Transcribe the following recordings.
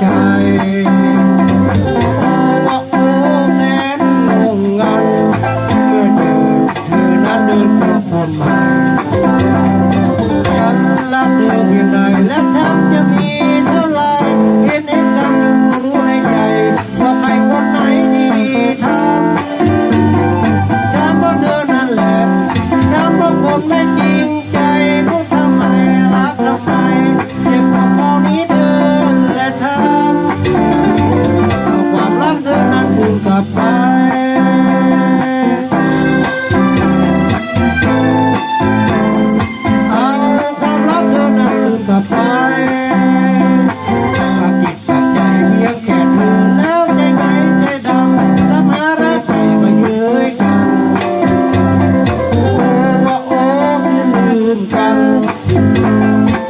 ใจว่าโอ้แสนงงงันเมื่เธอนั้นเดินเนคนใหม่ฉันรักเธอเพียงใดและทำจะมีเท่าไรเห็นเห็นกันอยู่ในใจว่าใครคนไหนที่ทำทำเพราะเธอนั่นแหละทำเพราะคนไม่ เอาความรักเธอนั้นคืนกับไปฝากจิตฝากใจเพียงแค่เธอแล้วใจไหนใจดำสมารักไปมาเย้ยกันโอ้ว่าโอ้คืลืนกัน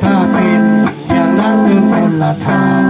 ถ้าเป็นอย่างนั้นคือคนละทาง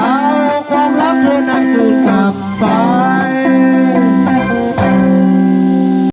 เอาความรักเธอนั้นคืนกลับไป